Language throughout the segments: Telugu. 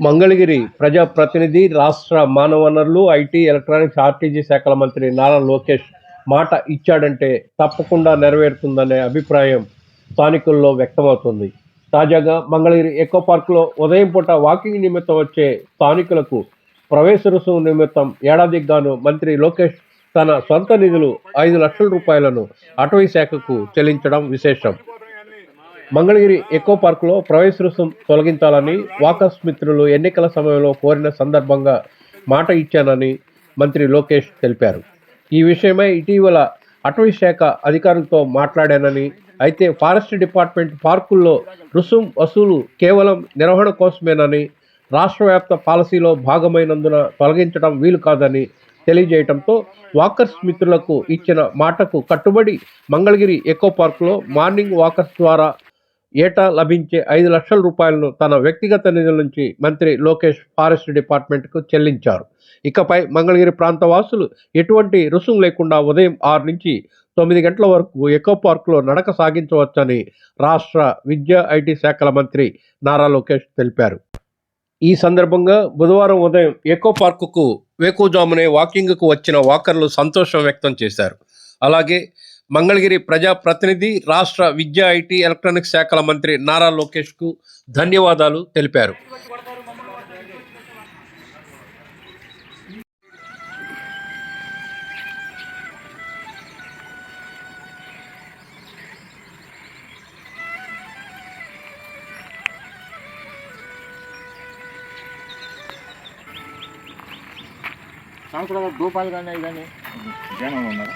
మంగళగిరి ప్రజాప్రతినిధి రాష్ట్ర మానవ వనరులు ఐటీ ఎలక్ట్రానిక్స్ ఆర్టీజీ శాఖల మంత్రి నారా లోకేష్ మాట ఇచ్చాడంటే తప్పకుండా నెరవేరుతుందనే అభిప్రాయం స్థానికుల్లో వ్యక్తమవుతుంది. తాజాగా మంగళగిరి ఎకో పార్కులో ఉదయం పూట వాకింగ్ నిమిత్తం వచ్చే స్థానికులకు ప్రవేశ రుసుము నిమిత్తం ఏడాదికి గాను మంత్రి లోకేష్ తన సొంత నిధులు ఐదు లక్షల రూపాయలను అటవీ శాఖకు చెల్లించడం విశేషం. మంగళగిరి ఎకో పార్కులో ప్రవేశ రుసుం తొలగించాలని వాకర్స్ మిత్రులు ఎన్నికల సమయంలో కోరిన సందర్భంగా మాట ఇచ్చానని మంత్రి లోకేష్ తెలిపారు. ఈ విషయమై ఇటీవల అటవీ శాఖ అధికారులతో మాట్లాడానని అయితే ఫారెస్ట్ డిపార్ట్మెంట్ పార్కుల్లో రుసుం వసూలు కేవలం నిర్వహణ కోసమేనని రాష్ట్ర వ్యాప్త పాలసీలో భాగమైనందున తొలగించడం వీలు కాదని తెలియజేయడంతో వాకర్స్ మిత్రులకు ఇచ్చిన మాటకు కట్టుబడి మంగళగిరి ఎకో పార్కులో మార్నింగ్ వాకర్స్ ద్వారా ఏటా లభించే ఐదు లక్షల రూపాయలను తన వ్యక్తిగత నిధుల నుంచి మంత్రి లోకేష్ ఫారెస్ట్ డిపార్ట్మెంట్కు చెల్లించారు. ఇకపై మంగళగిరి ప్రాంత వాసులు ఎటువంటి రుసుం లేకుండా ఉదయం ఆరు నుంచి తొమ్మిది గంటల వరకు ఎకో పార్కులో నడక సాగించవచ్చని రాష్ట్ర విద్యా ఐటీ శాఖల మంత్రి నారా లోకేష్ తెలిపారు. ఈ సందర్భంగా బుధవారం ఉదయం ఎకో పార్కుకు వేకుజామునే వాకింగ్కు వచ్చిన వాకర్లు సంతోషం వ్యక్తం చేశారు. అలాగే మంగళగిరి ప్రజా ప్రతినిధి రాష్ట్ర విద్యా ఐటీ ఎలక్ట్రానిక్స్ శాఖల మంత్రి నారా లోకేష్కు ధన్యవాదాలు తెలిపారు. సంవత్సరం రూపాయలు కానీ కానీ జనం ఉన్నారు?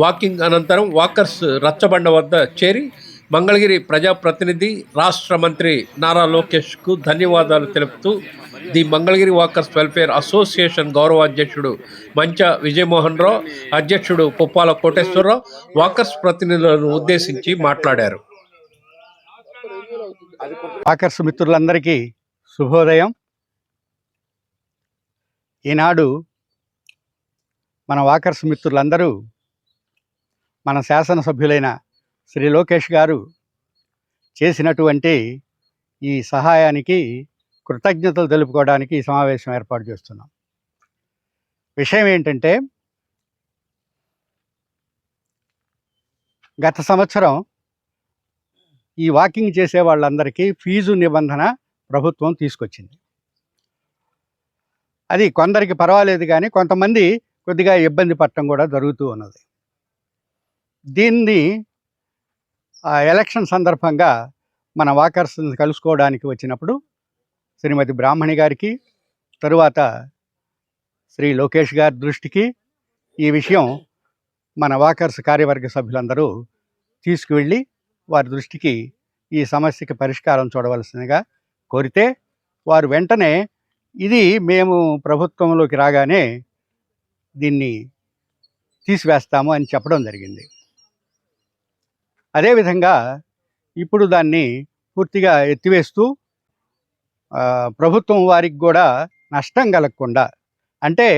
వాకింగ్ అనంతరం వాకర్స్ రచ్చబండ వద్ద చేరి మంగళగిరి ప్రజా ప్రతినిధి రాష్ట్ర మంత్రి నారా లోకేష్కు ధన్యవాదాలు తెలుపుతూ the Mangalagiri walkers welfare association గౌరవ అధ్యక్షుడు మంచ విజయమోహన్ రావు అధ్యక్షుడు పుప్పాల కోటేశ్వరరావు వాకర్స్ ప్రతినిధులను ఉద్దేశించి మాట్లాడారు. వాకర్స్ మిత్రులందరికీ శుభోదయం. ఈనాడు మన వాకర్స్ మిత్రులందరూ మన శాసనసభ్యులైన శ్రీ లోకేష్ గారు చేసినటువంటి ఈ సహాయానికి కృతజ్ఞతలు తెలుపుకోవడానికి ఈ సమావేశం ఏర్పాటు చేస్తున్నాం. విషయం ఏంటంటే గత సంవత్సరం ఈ వాకింగ్ చేసే వాళ్ళందరికీ ఫీజు నిబంధన ప్రభుత్వం తీసుకొచ్చింది. అది కొందరికి పర్వాలేదు కానీ కొంతమంది కొద్దిగా ఇబ్బంది పడటం కూడా జరుగుతూ ఉన్నది. దీన్ని ఆ ఎలక్షన్ సందర్భంగా మన వాకర్స్ని కలుసుకోవడానికి వచ్చినప్పుడు శ్రీమతి బ్రాహ్మణి గారికి తరువాత శ్రీ లోకేష్ గారి దృష్టికి ఈ విషయం మన వాకర్స్ కార్యవర్గ సభ్యులందరూ తీసుకువెళ్ళి వారి దృష్టికి ఈ సమస్యకి పరిష్కారం చూడవలసిందిగా కోరితే వారు వెంటనే ఇది మేము ప్రభుత్వంలోకి రాగానే దీన్ని తీసివేస్తాము అని చెప్పడం జరిగింది. అదేవిధంగా ఇప్పుడు దాన్ని పూర్తిగా ఎత్తివేస్తూ ప్రభుత్వం వారికి కూడా నష్టం కలగకుండా అంటే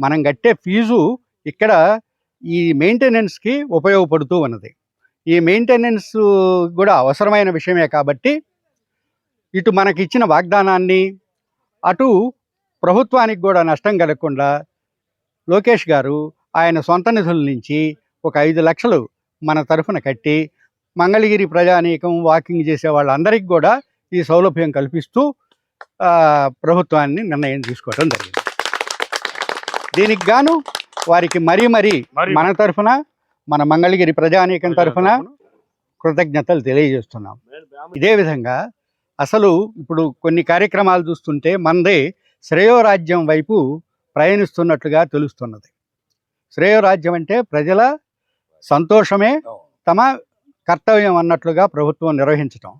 మనం కట్టే ఫీజు ఇక్కడ ఈ మెయింటెనెన్స్కి ఉపయోగపడుతూ ఉన్నది. ఈ మెయింటెనెన్స్ కూడా అవసరమైన విషయమే కాబట్టి ఇటు మనకి ఇచ్చిన వాగ్దానాన్ని అటు ప్రభుత్వానికి కూడా నష్టం కలగకుండా లోకేష్ గారు ఆయన సొంత నిధుల నుంచి ఒక ఐదు లక్షలు మన తరఫున కట్టి మంగళగిరి ప్రజానీకం వాకింగ్ చేసే వాళ్ళందరికీ కూడా ఈ సౌలభ్యం కల్పిస్తూ ప్రభుత్వాన్ని నిర్ణయం తీసుకోవడం జరిగింది. దీనికి గాను వారికి మరీ మరీ మరి మన తరఫున మన మంగళగిరి ప్రజానీకం తరఫున కృతజ్ఞతలు తెలియజేస్తున్నాం. ఇదే. విధంగా అసలు ఇప్పుడు కొన్ని కార్యక్రమాలు చూస్తుంటే మనదే శ్రేయోరాజ్యం వైపు ప్రయాణిస్తున్నట్లుగా తెలుస్తున్నది. శ్రేయోరాజ్యం అంటే ప్రజల సంతోషమే తమ కర్తవ్యం అన్నట్లుగా ప్రభుత్వం నిర్వహించటం.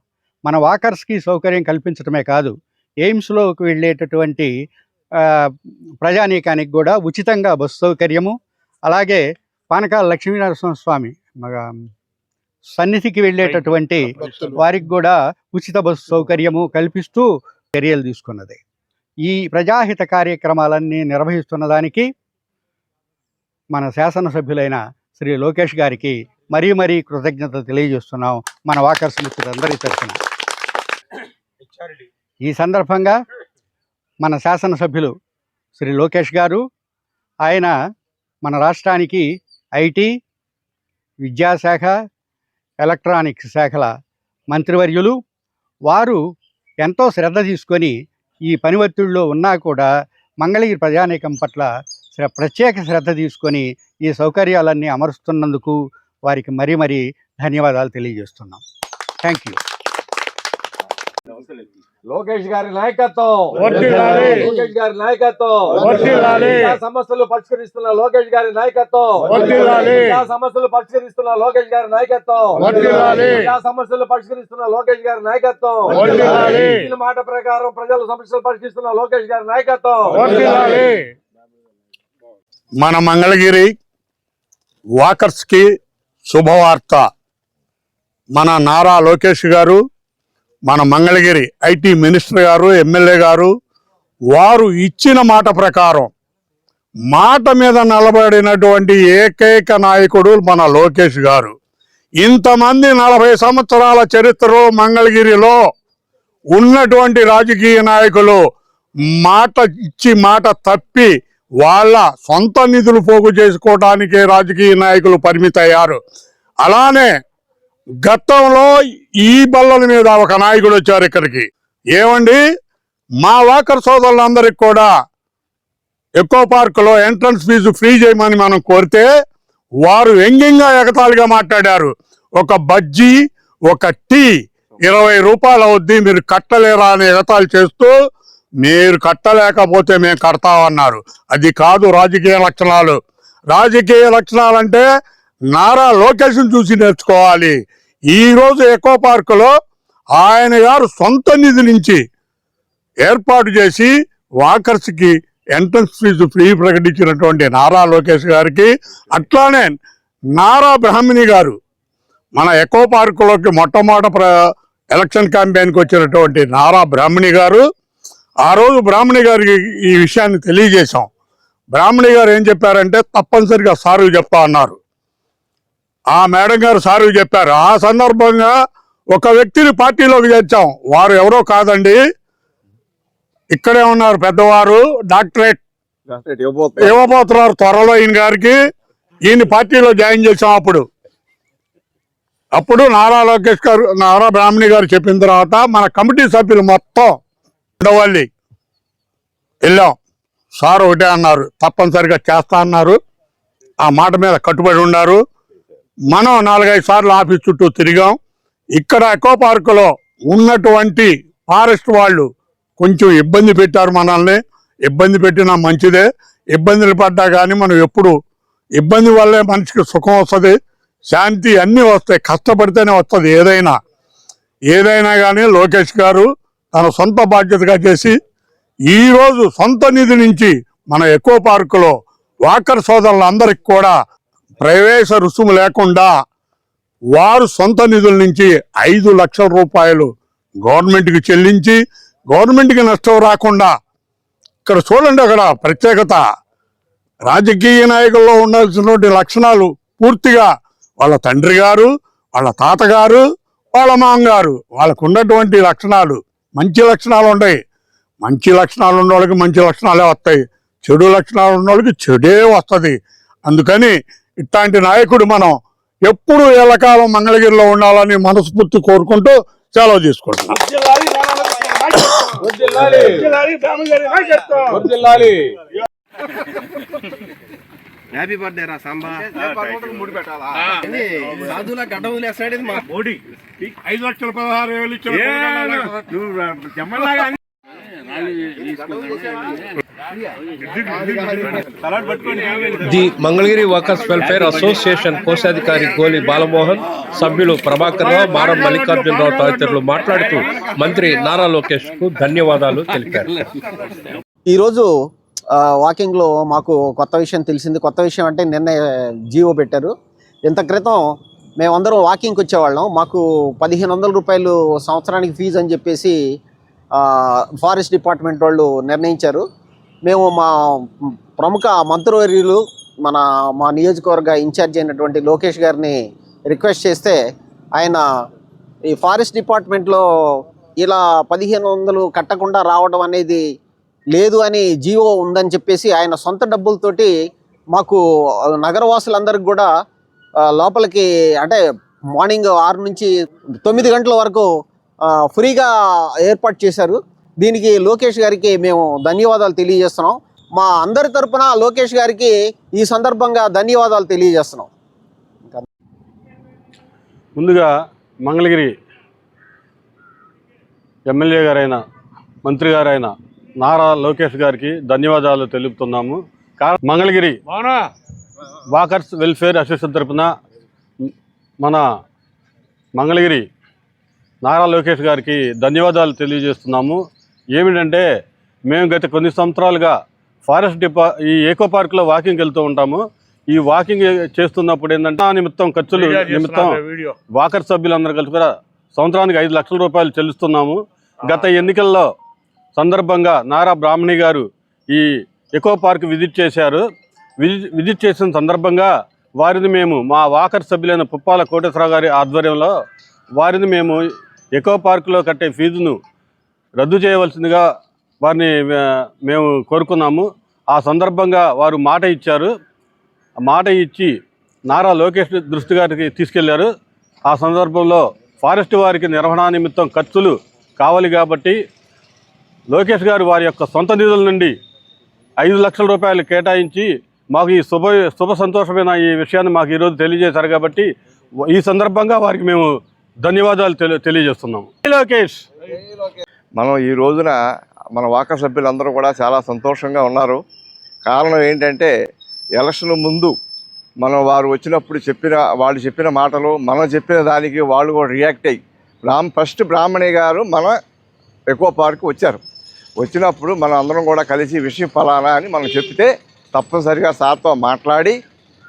మన వాకర్స్కి సౌకర్యం కల్పించటమే కాదు ఎయిమ్స్లోకి వెళ్ళేటటువంటి ప్రజానీకానికి కూడా ఉచితంగా బస్సు సౌకర్యము. అలాగే పానకాల లక్ష్మీనరసింహ స్వామి సన్నిధికి వెళ్ళేటటువంటి వారికి కూడా ఉచిత బస్సు సౌకర్యము కల్పిస్తూ చర్యలు తీసుకున్నది. ఈ ప్రజాహిత కార్యక్రమాలన్నీ నిర్వహిస్తున్న దానికి మన శాసనసభ్యులైన శ్రీ లోకేష్ గారికి మరీ మరీ కృతజ్ఞత తెలియజేస్తున్నాం మన వాకర్స్ మిత్రులందరి తరఫున. ఈ సందర్భంగా మన శాసనసభ్యులు శ్రీ లోకేష్ గారు ఆయన మన రాష్ట్రానికి ఐటీ విద్యాశాఖ ఎలక్ట్రానిక్స్ శాఖల మంత్రివర్యులు. వారు ఎంతో శ్రద్ధ తీసుకొని ఈ పని ఒత్తిడిలో ఉన్నా కూడా మంగళగిరి ప్రజానీకం పట్ల ప్రత్యేక శ్రద్ధ తీసుకొని ఈ సౌకర్యాలన్నీ అమరుస్తున్నందుకు వారికి మరీ మరీ ధన్యవాదాలు తెలియజేస్తున్నాం. థ్యాంక్ యూ లోకేష్ గారి నాయకత్వం. లోకేష్ గారి నాయకత్వం. సమస్యలు పరిష్కరిస్తున్న లోకేష్ గారి నాయకత్వం. సమస్యలు పరిష్కరిస్తున్న లోకేష్ గారి నాయకత్వం. సమస్యలు పరిష్కరిస్తున్న లోకేష్ గారి నాయకత్వం. మాట ప్రకారం ప్రజల సమస్యలు పరిష్కరిస్తున్న లోకేష్ గారి నాయకత్వం. మన మంగళగిరి వాకర్స్కి శుభవార్త. మన నారా లోకేష్ గారు మన Mangalagiri IT minister garu MLA garu వారు ఇచ్చిన మాట ప్రకారం మాట మీద నిలబడినటువంటి ఏకైక నాయకుడు మన లోకేష్ గారు. ఇంతమంది నలభై సంవత్సరాల చరిత్రలో మంగళగిరిలో ఉన్నటువంటి రాజకీయ నాయకులు మాట ఇచ్చి మాట తప్పి వాళ్ళ సొంత నిధులు పోగు చేసుకోవడానికే రాజకీయ నాయకులు పరిమితయ్యారు. అలానే గతంలో ఈ బల్లల మీద ఒక నాయకుడు వచ్చారు ఇక్కడికి. ఏమండి? మా వాకర్ సోదరులందరికి కూడా ఎకో పార్కులో ఎంట్రన్స్ ఫీజు ఫ్రీ చేయమని మనం కోరితే వారు వ్యంగ్యంగా ఎగతాళిగా మాట్లాడారు. ఒక బజ్జీ ఒక టీ ఇరవై రూపాయలు అవుద్ది మీరు కట్టలేరా అని ఎగతాళి చేస్తూ మీరు కట్టలేకపోతే మేము కడతామన్నారు. అది కాదు రాజకీయ లక్షణాలు. రాజకీయ లక్షణాలంటే నారా లోకేషన్ చూసి నేర్చుకోవాలి. ఈరోజు ఎకో పార్కులో ఆయన గారు సొంత నిధి నుంచి ఏర్పాటు చేసి వాకర్స్కి ఎంట్రన్స్ ఫీజు ఫ్రీ ప్రకటించినటువంటి నారా లోకేష్ గారికి అట్లానే నారా బ్రాహ్మణి గారు మన ఎకో పార్కులోకి మొట్టమొదట ప్ర ఎలక్షన్ క్యాంపెయిన్కి వచ్చినటువంటి నారా బ్రాహ్మణి గారు ఆ రోజు బ్రాహ్మణి గారికి ఈ విషయాన్ని తెలియజేశాం. బ్రాహ్మణి గారు ఏం చెప్పారంటే తప్పనిసరిగా సారు చెప్తా అన్నారు. ఆ మేడం గారు సారు చెప్పారు. ఆ సందర్భంగా ఒక వ్యక్తిని పార్టీలోకి చేర్చాం. వారు ఎవరో కాదండి. ఇక్కడే ఉన్నారు పెద్దవారు డాక్టరేట్ ఇవ్వబోతున్నారు త్వరలో ఈయన గారికి ఈయన పార్టీలో జాయిన్ చేసాం అప్పుడు. అప్పుడు నారా లోకేష్ గారు నారా బ్రాహ్మణి గారు చెప్పిన తర్వాత మన కమిటీ సభ్యులు మొత్తం ఉండవాలి వెళ్ళాం. సార్ ఒకటే అన్నారు తప్పనిసరిగా చేస్తా అన్నారు. ఆ మాట మీద కట్టుబడి ఉన్నారు. మనం నాలుగైదు సార్లు ఆఫీస్ చుట్టూ తిరిగాం. ఇక్కడ ఎకో పార్కులో ఉన్నటువంటి ఫారెస్ట్ వాళ్ళు కొంచెం ఇబ్బంది పెట్టారు మనల్ని. ఇబ్బంది పెట్టినా మంచిదే. ఇబ్బందులు పడ్డా కానీ మనం ఎప్పుడు ఇబ్బంది వల్లే మనిషికి సుఖం వస్తుంది శాంతి అన్నీ వస్తాయి. కష్టపడితేనే వస్తుంది ఏదైనా. ఏదైనా కానీ లోకేష్ గారు తన సొంత బాధ్యతగా చేసి ఈరోజు సొంత నిధి నుంచి మన ఎకో పార్కులో వాకర్ సోదరులందరికి కూడా ప్రవేశ రుసుము లేకుండా వారు సొంత నిధుల నుంచి ఐదు లక్షల రూపాయలు గవర్నమెంట్కి చెల్లించి గవర్నమెంట్కి నష్టం రాకుండా ఇక్కడ చూడండి అక్కడ ప్రత్యేకత. రాజకీయ నాయకుల్లో ఉండాల్సినటువంటి లక్షణాలు పూర్తిగా వాళ్ళ తండ్రి గారు వాళ్ళ తాతగారు వాళ్ళ మామగారు వాళ్ళకు ఉన్నటువంటి లక్షణాలు. మంచి లక్షణాలు ఉన్నాయి మంచి లక్షణాలు ఉన్న వాళ్ళకి మంచి లక్షణాలే వస్తాయి చెడు లక్షణాలు ఉన్న వాళ్ళకి చెడే వస్తుంది అందుకని ఇట్లాంటి నాయకుడు మనం ఎప్పుడు ఎల్లకాలం మంగళగిరిలో ఉండాలని మనస్ఫూర్తి కోరుకుంటూ సెలవు తీసుకుంటున్నాం హ్యాపీ బర్త్డే రా సాంబా. సాధువుల గడ్డ వదిలేస్తాడు మా మోడీ. ఐదు లక్షల పదహారు వేలు the Mangalagiri workers welfare association కోశాధికారి గోలి బాలమోహన్ సభ్యులు ప్రభాకర్ రావు మారం మల్లికార్జునరావు తదితరులు మాట్లాడుతూ మంత్రి నారా లోకేష్కు ధన్యవాదాలు తెలిపారు. ఈరోజు వాకింగ్లో మాకు కొత్త విషయం తెలిసింది. కొత్త విషయం అంటే నిన్న జీవో పెట్టారు. ఇంత క్రితం మేమందరం వాకింగ్కి వచ్చేవాళ్ళం. మాకు పదిహేను వందల రూపాయలు సంవత్సరానికి ఫీజు అని చెప్పేసి ఫారెస్ట్ డిపార్ట్మెంట్ వాళ్ళు నిర్ణయించారు. మేము మా ప్రముఖ మంత్రివర్యులు మన మా నియోజకవర్గ ఇన్ఛార్జ్ అయినటువంటి లోకేష్ గారిని రిక్వెస్ట్ చేస్తే ఆయన ఈ ఫారెస్ట్ డిపార్ట్మెంట్లో ఇలా పదిహేను వందలు కట్టకుండా రావడం అనేది లేదు అని జీవో ఉందని చెప్పేసి ఆయన సొంత డబ్బులతోటి మాకు నగరవాసులందరికి కూడా లోపలికి అంటే మార్నింగ్ ఆరు నుంచి తొమ్మిది గంటల వరకు ఫ్రీగా ఏర్పాటు చేశారు. దీనికి లోకేష్ గారికి మేము ధన్యవాదాలు తెలియజేస్తున్నాం. మా అందరి తరపున లోకేష్ గారికి ఈ సందర్భంగా ధన్యవాదాలు తెలియజేస్తున్నాం. ముందుగా మంగళగిరి ఎమ్మెల్యే గారైన మంత్రి గారైన నారా లోకేష్ గారికి ధన్యవాదాలు తెలుపుతున్నాము. మంగళగిరి వాకర్స్ వెల్ఫేర్ అసోసియేషన్ తరపున మన మంగళగిరి నారా లోకేష్ గారికి ధన్యవాదాలు తెలియజేస్తున్నాము. ఏమిటంటే మేము గత కొన్ని సంవత్సరాలుగా ఫారెస్ట్ డిపా ఈ ఏకో పార్క్లో వాకింగ్ వెళ్తూ ఉంటాము. ఈ వాకింగ్ చేస్తున్నప్పుడు ఏంటంటే ఆ నిమిత్తం ఖర్చులు నిమిత్తం వాకర్ సభ్యులందరూ కలిసి కూడా సంవత్సరానికి ఐదు లక్షల రూపాయలు చెల్లిస్తున్నాము. గత ఎన్నికల్లో సందర్భంగా నారా బ్రాహ్మణి గారు ఈ ఎకో పార్క్ విజిట్ చేశారు. విజిట్ విజిట్ చేసిన సందర్భంగా వారిని మేము మా వాకర్ సభ్యులైన పుప్పాల కోటేశ్వరరావు గారి ఆధ్వర్యంలో వారిని మేము ఎకో పార్కులో కట్టే ఫీజును రద్దు చేయవలసిందిగా వారిని మేము కోరుకున్నాము. ఆ సందర్భంగా వారు మాట ఇచ్చారు. మాట ఇచ్చి నారా లోకేష్ దృష్టి గారికి తీసుకెళ్ళారు. ఆ సందర్భంలో ఫారెస్ట్ వారికి నిర్వహణ నిమిత్తం ఖర్చులు కావాలి కాబట్టి లోకేష్ గారు వారి యొక్క సొంత నిధుల నుండి ఐదు లక్షల రూపాయలు కేటాయించి మాకు ఈ శుభ శుభ సంతోషమైన ఈ విషయాన్ని మాకు ఈరోజు తెలియజేశారు కాబట్టి ఈ సందర్భంగా వారికి మేము ధన్యవాదాలు తెలి తెలియజేస్తున్నాము లోకేష్! మనం ఈ రోజున మన వాక సభ్యులందరూ కూడా చాలా సంతోషంగా ఉన్నారు. కారణం ఏంటంటే ఎలక్షన్ ముందు మనం వారు వచ్చినప్పుడు చెప్పిన వాళ్ళు చెప్పిన మాటలు మనం చెప్పిన దానికి వాళ్ళు కూడా రియాక్ట్ అయ్యి బ్రాహ్మ ఫస్ట్ బ్రాహ్మణి గారు మన ఎకో పార్క్ వచ్చారు. వచ్చినప్పుడు మనం అందరం కూడా కలిసి విషయం ఫలానా అని మనం చెప్తే తప్పనిసరిగా సార్తో మాట్లాడి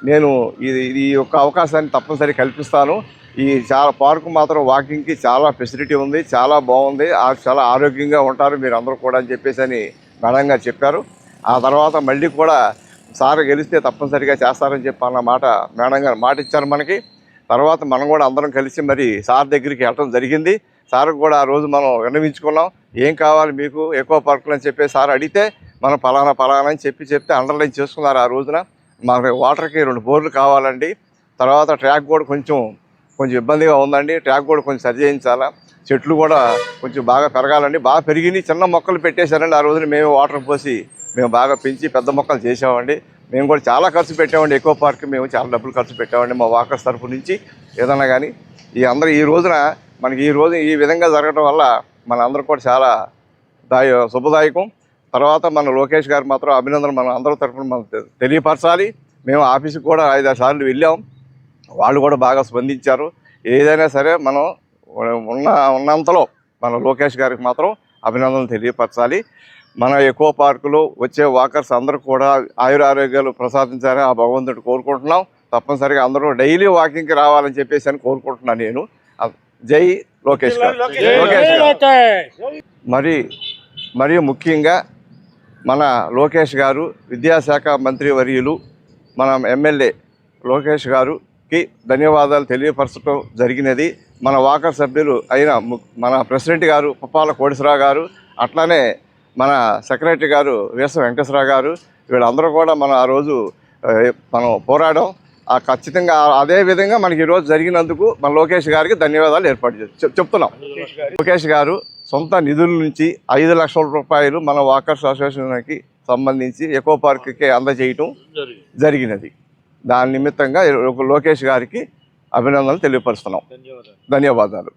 నేను ఇది ఈ యొక్క అవకాశాన్ని తప్పనిసరి కల్పిస్తాను. ఈ చాలా పార్కు మాత్రం వాకింగ్కి చాలా ఫెసిలిటీ ఉంది చాలా బాగుంది ఆ చాలా ఆరోగ్యంగా ఉంటారు మీరు అందరూ కూడా అని చెప్పేసి అని మేడంగా చెప్పారు. ఆ తర్వాత మళ్ళీ కూడా సార్ గెలిస్తే తప్పనిసరిగా చేస్తారని చెప్పి అన్న మాట మేడం గారు మాట ఇచ్చారు మనకి. తర్వాత మనం కూడా అందరం కలిసి మరి సార్ దగ్గరికి వెళ్ళడం జరిగింది. సార్ కూడా ఆ రోజు మనం విన్నవించుకున్నాం. ఏం కావాలి మీకు? ఎక్కువ పర్కులు అని చెప్పి సార్ అడిగితే మనం పలానా పలానా అని చెప్పి చెప్తే అండర్లైన్ చేసుకున్నారు ఆ రోజున. మనకి వాటర్కి రెండు బోర్లు కావాలండి. తర్వాత ట్రాక్ కూడా కొంచెం కొంచెం ఇబ్బందిగా ఉందండి. ట్రాక్ కూడా కొంచెం సరి చేయించాలా? చెట్లు కూడా కొంచెం బాగా పెరగాలండి. బాగా పెరిగినాయి చిన్న మొక్కలు పెట్టేశారండి ఆ రోజున. మేము వాటర్ పోసి మేము బాగా పెంచి పెద్ద మొక్కలు చేసామండి. మేము కూడా చాలా ఖర్చు పెట్టామండి. ఎక్కువ పార్క్ మేము చాలా డబ్బులు ఖర్చు పెట్టామండి మా వాకర్స్ తరపు నుంచి. ఏదన్నా కానీ ఈ అందరూ ఈ రోజున మనకి ఈ రోజు ఈ విధంగా జరగడం వల్ల మన అందరూ కూడా చాలా దాయ శుభదాయకం. తర్వాత మన లోకేష్ గారు మాత్రం అభినందన మన అందరూ తరఫున మనం తెలియపరచాలి. మేము ఆఫీస్కి కూడా ఐదు సార్లు వెళ్ళాం. వాళ్ళు కూడా బాగా స్పందించారు. ఏదైనా సరే మనం ఉన్న ఉన్నంతలో మన లోకేష్ గారికి మాత్రం అభినందనలు తెలియపరచాలి. మన ఎక్కువ పార్కులో వచ్చే వాకర్స్ అందరూ కూడా ఆయుర ఆరోగ్యాలు ప్రసాదించాలని ఆ భగవంతుడు కోరుకుంటున్నాం. తప్పనిసరిగా అందరూ డైలీ వాకింగ్కి రావాలని చెప్పేసి అని కోరుకుంటున్నాను నేను. జై లోకేష్ గారు. లోకేష్ గారు. మరి మరియు ముఖ్యంగా మన లోకేష్ గారు విద్యాశాఖ మంత్రి వర్యులు మన ఎమ్మెల్యే లోకేష్ గారుకి ధన్యవాదాలు తెలియపరచడం జరిగినది. మన వాకర్ సభ్యులు అయిన ము- మన ప్రెసిడెంట్ గారు పుప్పాల కోటేశ్వరరావు గారు అట్లానే మన సెక్రటరీ గారు వీస వెంకటేశ్వరరావు గారు వీళ్ళందరూ కూడా మనం ఆ రోజు మనం పోరాడాం. ఆ ఖచ్చితంగా అదే విధంగా మనకి ఈరోజు జరిగినందుకు మన లోకేష్ గారికి ధన్యవాదాలు ఏర్పాటు చెప్తున్నాం. లోకేష్ గారు సొంత నిధుల నుంచి ఐదు లక్షల రూపాయలు మన వాకర్స్ అసోసియేషన్కి సంబంధించి ఎకో పార్క్కి అందజేయటం జరిగినది. దాని నిమిత్తంగా లోకేష్ గారికి అభినందనలు తెలియపరుస్తున్నాం. ధన్యవాదాలు.